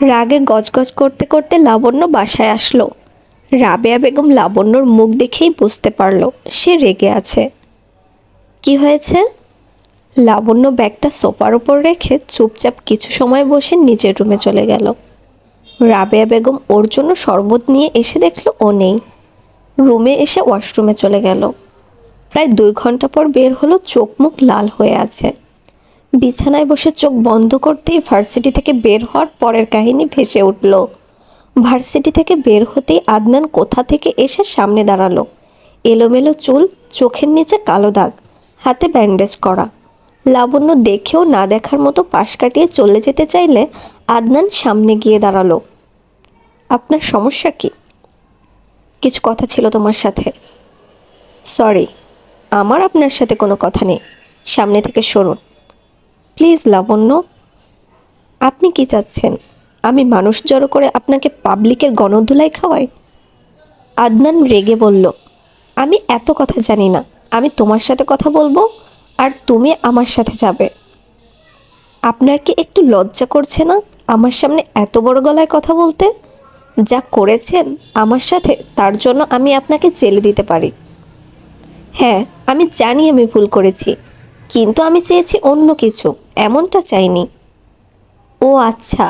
রাগে গজগজ করতে করতে লাবণ্য বাসায় আসলো। রাবেয়া বেগম লাবণ্যর মুখ দেখেই বুঝতে পারল, সে রেগে আছে। কি হয়েছে? লাবণ্য ব্যাগটা সোফার ওপর রেখে চুপচাপ কিছু সময় বসে নিজের রুমে চলে গেল। রাবেয়া বেগম ওর জন্য শরবত নিয়ে এসে দেখল ও নেই। রুমে এসে ওয়াশরুমে চলে গেল। প্রায় দুই ঘণ্টা পর বের হলো, চোখ মুখ লাল হয়ে আছে। বিছানায় বসে চোখ বন্ধ করতেই ভার্সিটি থেকে বের হওয়ার পরের কাহিনী ভেসে উঠল। ভার্সিটি থেকে বের হতেই আদনান কোথা থেকে এসে সামনে দাঁড়াল। এলোমেলো চুল, চোখের নিচে কালো দাগ, হাতে ব্যান্ডেজ করা। লাবণ্য দেখেও না দেখার মতো পাশ কাটিয়ে চলে যেতে চাইলে আদনান সামনে গিয়ে দাঁড়াল। আপনার সমস্যা কি? কিছু কথা ছিল তোমার সাথে। সরি, আমার আপনার সাথে কোনো কথা নেই। সামনে থেকে সরুন। প্লিজ লাবণ্য, আপনি কি চাচ্ছেন? আমি মানুষ জড়ো করে আপনাকে পাবলিকের গণধুলাই খাওয়াই? আদনান রেগে বলল, আমি এত কথা জানি না। আমি তোমার সাথে কথা বলব আর তুমি আমার সাথে যাবে। আপনার কি একটু লজ্জা করছে না আমার সামনে এত বড় গলায় কথা বলতে? যা করেছেন আমার সাথে, তার জন্য আমি আপনাকে জেলে দিতে পারি। হ্যাঁ আমি জানি আমি ভুল করেছি, কিন্তু আমি চেয়েছি অন্য কিছু। এমনটা চাইনি। ও আচ্ছা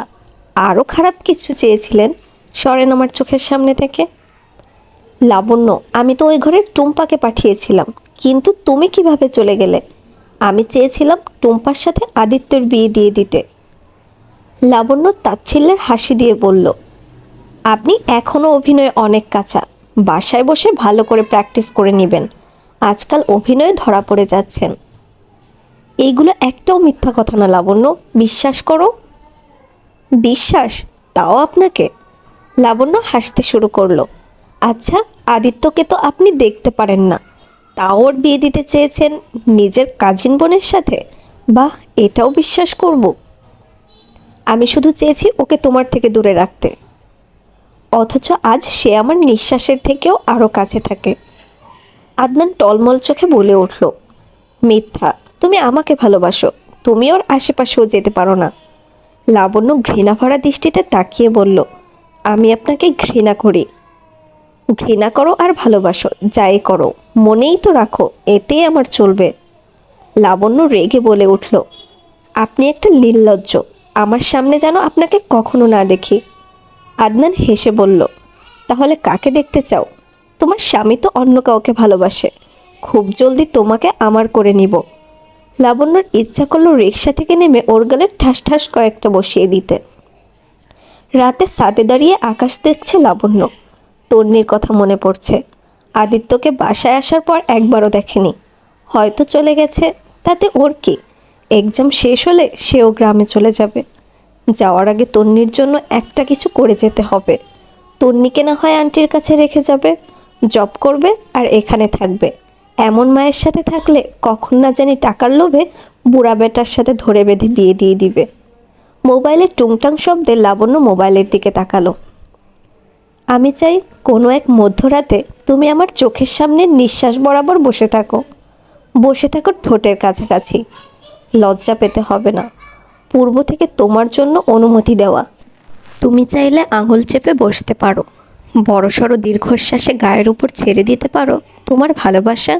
আরও খারাপ কিছু চেয়েছিলেন সরেন আমার চোখের সামনে থেকে। লাবণ্য, আমি তো ওই ঘরে টুম্পাকে পাঠিয়েছিলাম, কিন্তু তুমি কীভাবে চলে গেলে? আমি চেয়েছিলাম টুম্পার সাথে আদিত্যর বিয়ে দিয়ে দিতে। লাবণ্য তাচ্ছিল্যের হাসি দিয়ে বলল, আপনি এখনও অভিনয়ে অনেক কাঁচা, বাসায় বসে ভালো করে প্র্যাকটিস করে নেবেন। আজকাল অভিনয়ে ধরা পড়ে যাচ্ছেন। এইগুলো একটাও মিথ্যা কথা না, লাবণ্য। বিশ্বাস করো। বিশ্বাস? তাও আপনাকে। লাবণ্য হাসতে শুরু করল। আচ্ছা আদিত্যকে তো আপনি দেখতে পারেন না। তাও ওর বিয়ে দিতে চেয়েছেন নিজের কাজিন বোনের সাথে? বাহ, এটাও বিশ্বাস করব। আমি শুধু চেয়েছি ওকে তোমার থেকে দূরে রাখতে। অথচ আজ সে আমার নিঃশ্বাসের থেকেও আরও কাছে থাকে। আদনান টলমল চোখে বলে উঠল, মিথ্যা। তুমি আমাকে ভালোবাসো। তুমি ওর আশেপাশেও যেতে পারো না। লাবণ্য ঘৃণা ভরা দৃষ্টিতে তাকিয়ে বলল, আমি আপনাকে ঘৃণা করি। ঘৃণা করো আর ভালোবাসো, যাই করো। মনেই তো রাখো, এতেই আমার চলবে। লাবণ্য রেগে বলে উঠল, আপনি একটা নির্লজ্জ, আমার সামনে যেন আপনাকে কখনো না দেখি। আদনান হেসে বলল, তাহলে কাকে দেখতে চাও? তোমার স্বামী তো অন্য কাউকে ভালোবাসে। খুব জলদি তোমাকে আমার করে নিব। লাবণ্যর ইচ্ছা করল রিক্সা থেকে নেমে ওর গালে ঠাস ঠাস কয়েকটা বসিয়ে দিতে। রাতে সাদে দাঁড়িয়ে আকাশ দেখছে লাবণ্য। তন্নির কথা মনে পড়ছে। আদিত্যকে বাসায় আসার পর একবারও দেখেনি। হয়তো চলে গেছে, তাতে ওর কি? এক্সাম শেষ হলে সেও গ্রামে চলে যাবে। যাওয়ার আগে তন্নির জন্য একটা কিছু করে যেতে হবে। তন্নিকে না হয় আন্টির কাছে রেখে যাবে। জব করবে আর এখানে থাকবে। এমন মায়ের সাথে থাকলে কখন না জানি টাকার লোভে বুড়া বেটার সাথে ধরে বেঁধে বিয়ে দিয়ে দিবে। মোবাইলের টুংটাং শব্দে লাবণ্য মোবাইলের দিকে তাকালো। আমি চাই কোনো এক মধ্যরাতে তুমি আমার চোখের সামনে নিঃশ্বাস বরাবর বসে থাকো। বসে থাকো ঠোঁটের কাছাকাছি। লজ্জা পেতে হবে না। পূর্ব থেকে তোমার জন্য অনুমতি দেওয়া। তুমি চাইলে আঙুল চেপে বসতে পারো। বড়সড় দীর্ঘশ্বাসে গায়ের উপর ছেড়ে দিতে পারো তোমার ভালোবাসা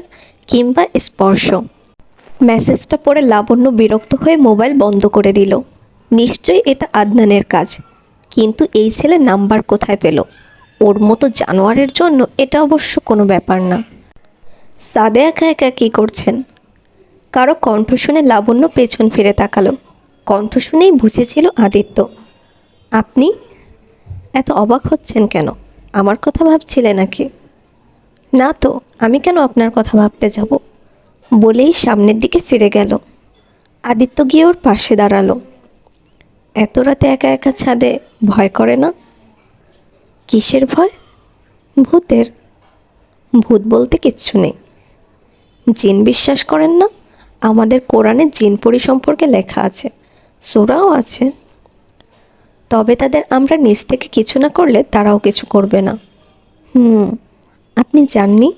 কিংবা স্পর্শ। মেসেজটা পড়ে লাবণ্য বিরক্ত হয়ে মোবাইল বন্ধ করে দিল। নিশ্চয়ই এটা আদনানের কাজ, কিন্তু এই ছেলে নাম্বার কোথায় পেল? ওর মতো জানোয়ারের জন্য এটা অবশ্য কোনো ব্যাপার না। সাদে একা একা কী করছেন? কারও কণ্ঠ শুনে লাবণ্য পেছন ফিরে তাকালো। কণ্ঠ শুনেই বুঝেছিল আদিত্য। আপনি এত অবাক হচ্ছেন কেন? আমার কথা ভাবছিলে নাকি? না তো, আমি কেন আপনার কথা ভাবতে যাব? বলেই সামনের দিকে ফিরে গেল। আদিত্য গিয়ে ওর পাশে দাঁড়াল। এত রাতে একা একা ছাদে ভয় করে না? কিসের ভয়? ভূতের। ভূত বলতে কিচ্ছু নেই। জিন বিশ্বাস করেন না? আমাদের কোরআনে জিন পরি সম্পর্কে লেখা আছে। সোরাও আছে। তবে তাদের আমরা নিজ থেকে কিছু না করলে তারাও কিছু করবে না। হুম, আপনি জাননি?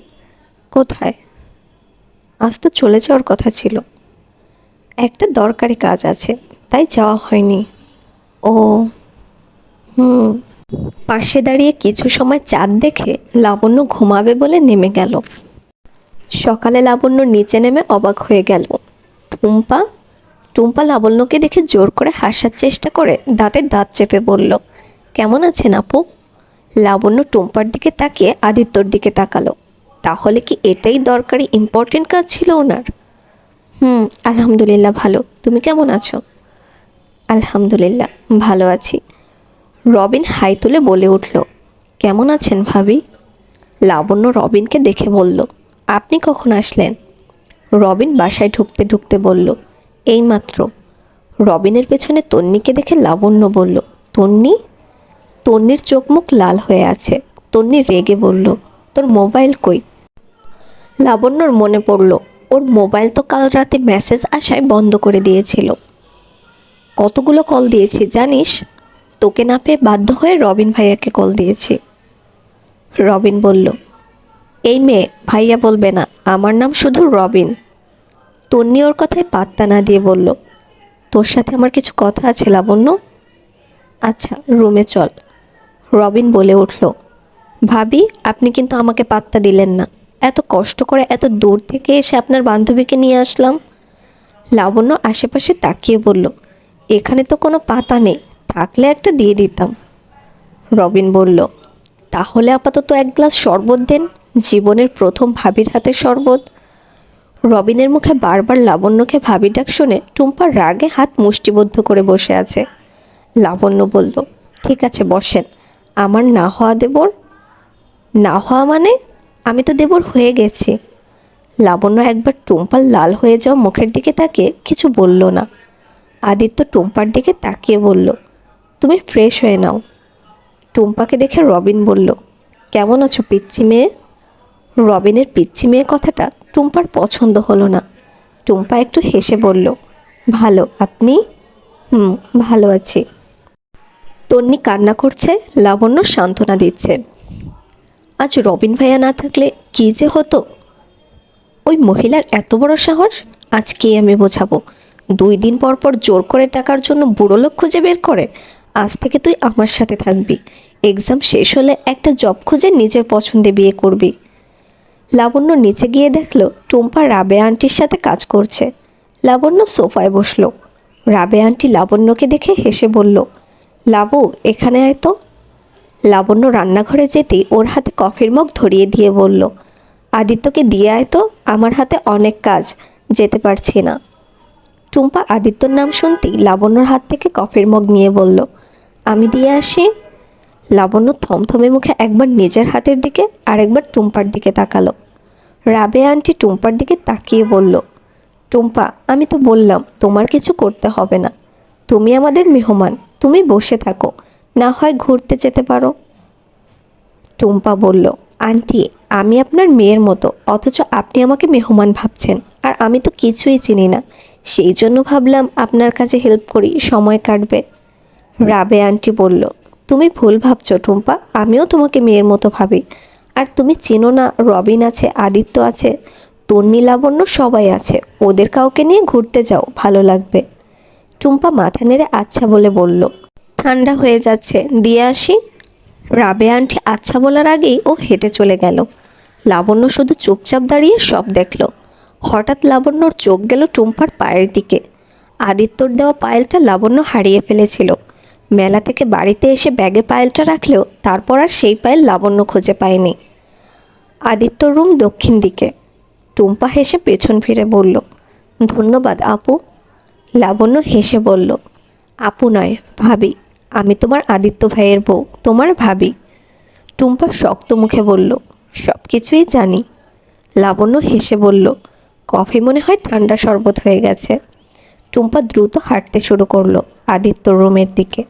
কোথায়? আজ তো চলে যাওয়ার কথা ছিল। একটা দরকারি কাজ আছে, তাই যাওয়া হয়নি। ও, হুম। পাশে দাঁড়িয়ে কিছু সময় চাঁদ দেখে লাবণ্য ঘুমাবে বলে নেমে গেল। সকালে লাবণ্য নিচে নেমে অবাক হয়ে গেল। টুম্পা টুম্পা লাবণ্যকে দেখে জোর করে হাসার চেষ্টা করে দাঁতে দাঁত চেপে বলল, কেমন আছেন আপু? লাবণ্য টুম্পার দিকে তাকিয়ে আদিত্যর দিকে তাকালো। তাহলে কি এটাই দরকারি ইম্পর্টেন্ট কাজ ছিল ওনার? হুম, আলহামদুলিল্লাহ ভালো। তুমি কেমন আছো? আলহামদুলিল্লাহ, ভালো আছি। রবিন হাই তুলে বলে উঠল, কেমন আছেন ভাবি? লাবণ্য রবিনকে দেখে বলল, আপনি কখন আসলেন? রবিন বাসায় ঢুকতে ঢুকতে বলল এইমাত্র। রবিনের পেছনে তন্নিকে দেখে লাবণ্য বলল, তন্নি? তন্নির চোখ মুখ লাল হয়ে আছে। তন্নি রেগে বলল, তোর মোবাইল কই? লাবণ্যর মনে পড়ল, ওর মোবাইল তো কাল রাতে মেসেজ আসায় বন্ধ করে দিয়েছিল। কতগুলো কল দিয়েছি, জানিস? তোকে না পেয়ে বাধ্য হয়ে রবিন ভাইয়াকে কল দিয়েছি। রবিন বলল, এই মেয়ে, ভাইয়া বলবে না, আমার নাম শুধু রবিন। তন্নি ওর কথায় পাত্তা না দিয়ে বলল, তোর সাথে আমার কিছু কথা আছে লাবণ্য? আচ্ছা রুমে চল। রবিন বলে উঠল, ভাবি, আপনি কিন্তু আমাকে পাত্তা দিলেন না। এত কষ্ট করে এত দূর থেকে এসে আপনার বান্ধবীকে নিয়ে আসলাম? লাবণ্য আশেপাশে তাকিয়ে বলল, এখানে তো কোনো পাতা নেই, থাকলে একটা দিয়ে দিতাম। রবিন বলল, তাহলে আপাতত এক গ্লাস শরবত দেন, জীবনের প্রথম ভাবির হাতে শরবত। রবিনের মুখে বারবার লাবণ্যকে ভাবি ডাক শুনে টুম্পার রাগে হাত মুষ্টিবদ্ধ করে বসে আছে। লাবণ্য বলল, ঠিক আছে, বসেন। আমার না হওয়া দেবর না হওয়া মানে? আমি তো দেবর হয়ে গেছি। লাবণ্য একবার টুম্পার লাল হয়ে যাওয়া মুখের দিকে তাকে কিছু বলল না। আদিত্য টুম্পার দিকে তাকিয়ে বলল, তুমি ফ্রেশ হয়ে নাও। টুম্পাকে দেখে রবিন বলল, কেমন আছো পিচ্ছি মেয়ে? রবিনের পিচ্ছি মেয়ে কথাটা টুম্পার পছন্দ হলো না। টুম্পা একটু হেসে বলল, ভালো, আপনি? হুম, ভালো আছি। তন্নি কান্না করছে, লাবণ্য সান্ত্বনা দিচ্ছে। আজ রবিন ভাইয়া না থাকলে কী যে হতো? ওই মহিলার এত বড় সাহস? আজকেই আমি বোঝাবো। দুই দিন পর পর জোর করে টাকার জন্য বুড়ো লোক খুঁজে বের করে। আজ থেকে তুই আমার সাথে থাকবি। এক্সাম শেষ হলে একটা জব খুঁজে নিজের পছন্দে বিয়ে করবি। লাবণ্য নিচে গিয়ে দেখল টুম্পা রাবে আন্টির সাথে কাজ করছে। লাবণ্য সোফায় বসল। রাবে আন্টি লাবণ্যকে দেখে হেসে বলল, লাবু, এখানে আয় তো। লাবণ্য রান্নাঘরে যেতেই ওর হাতে কফির মগ ধরিয়ে দিয়ে বলল, আদিত্যকে দিয়ে আয় তো, আমার হাতে অনেক কাজ, যেতে পারছি না। টুম্পা আদিত্যর নাম শুনতেই লাবণ্যর হাত থেকে কফির মগ নিয়ে বলল, আমি দিয়ে আসি? লাবণ্য থমথমে মুখে একবার নিজের হাতের দিকে আরেকবার টুম্পার দিকে তাকালো। রাবে আন্টি টুম্পার দিকে তাকিয়ে বলল, টুম্পা, আমি তো বললাম তোমার কিছু করতে হবে না। তুমি আমাদের মেহমান, তুমি বসে থাকো, না হয় ঘুরতে যেতে পারো। টুম্পা বলল, আন্টি, আমি আপনার মেয়ের মতো, অথচ আপনি আমাকে মেহমান ভাবছেন, আর আমি তো কিছুই চিনি না। সেই জন্য ভাবলাম আপনার কাছে হেল্প করি, সময় কাটবে। রাবে আন্টি বলল তুমি ভুল ভাবছ, টুম্পা। আমিও তোমাকে মেয়ের মতো ভাবি। আর তুমি চেনো না, রবিন আছে, আদিত্য আছে, তন্নি, লাবণ্য সবাই আছে। ওদের কাউকে নিয়ে ঘুরতে যাও, ভালো লাগবে। টুম্পা মাথা নেড়ে আচ্ছা বলে বলল, ঠান্ডা হয়ে যাচ্ছে, দিয়ে আসি? রাবে আন্টি আচ্ছা বলার আগেই ও হেঁটে চলে গেল। লাবণ্য শুধু চুপচাপ দাঁড়িয়ে সব দেখল। হঠাৎ লাবণ্যর চোখ গেল টুম্পার পায়ের দিকে। আদিত্যর দেওয়া পায়েলটা লাবণ্য হারিয়ে ফেলেছিল। মেলা থেকে বাড়িতে এসে ব্যাগে পায়েলটা রাখলেও তারপর আর সেই পায়েল লাবণ্য খুঁজে পায়নি। আদিত্যর রুম দক্ষিণ দিকে। টুম্পা হেসে পেছন ফিরে বলল, ধন্যবাদ, আপু। লাবণ্য হেসে বলল, আপু নয়, ভাবি। আমি তোমার আদিত্য ভাইয়ের বউ, তোমার ভাবি। টুম্পা শক্ত মুখে বলল, সব কিছুই জানি। লাবণ্য হেসে বলল, কফি মনে হয় ঠান্ডা শরবত হয়ে গেছে। টুম্পা দ্রুত হাঁটতে শুরু করল আদিত্য রুমের দিকে।